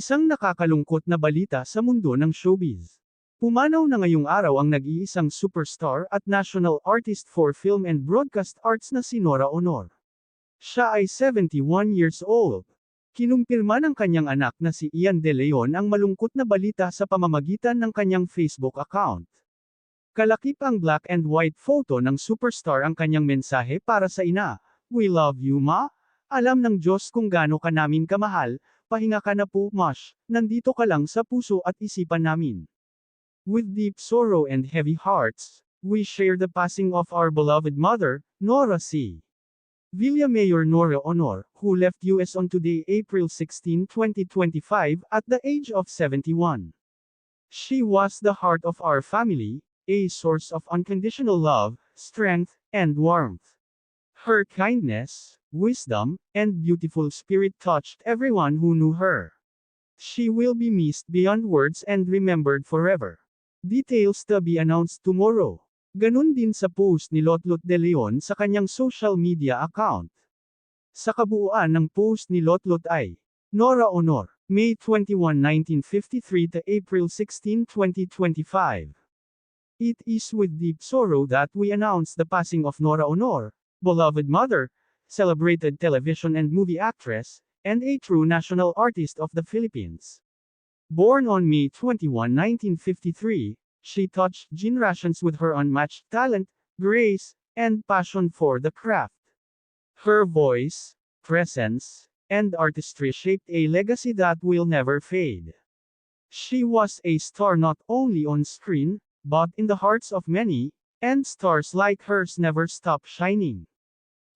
Isang nakakalungkot na balita sa mundo ng showbiz. Pumanaw na ngayong araw ang nag-iisang superstar at national artist for film and broadcast arts na si Nora Honor. Siya ay 71 years old. Kinumpirma ng kanyang anak na si Ian De Leon ang malungkot na balita sa pamamagitan ng kanyang Facebook account. Kalakip ang black and white photo ng superstar ang kanyang mensahe para sa ina. We love you ma. Alam ng Diyos kung gaano ka namin kamahal, pahinga ka na po, Mosh, nandito ka lang sa puso at isipan namin. With deep sorrow and heavy hearts, we share the passing of our beloved mother, Nora C. Villamayor Nora Honor, who left US on today April 16, 2025, at the age of 71. She was the heart of our family, a source of unconditional love, strength, and warmth. Her kindness, wisdom, and beautiful spirit touched everyone who knew her. She will be missed beyond words and remembered forever. Details to be announced tomorrow. Ganun din sa post ni Lotlot de Leon sa kanyang social media account. Sa kabuuan ng post ni Lotlot ay, Nora Honor, May 21, 1953 to April 16, 2025. It is with deep sorrow that we announce the passing of Nora Honor, beloved mother, celebrated television and movie actress, and a true national artist of the Philippines. Born on May 21, 1953, she touched generations with her unmatched talent, grace, and passion for the craft. Her voice, presence, and artistry shaped a legacy that will never fade. She was a star not only on screen, but in the hearts of many, and stars like hers never stop shining.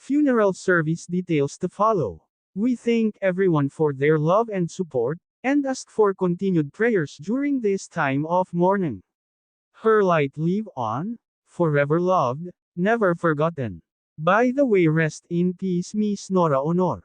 Funeral service details to follow. We thank everyone for their love and support, and ask for continued prayers during this time of mourning. Her light live on, forever loved, never forgotten. By the way rest in peace Miss Nora Honor.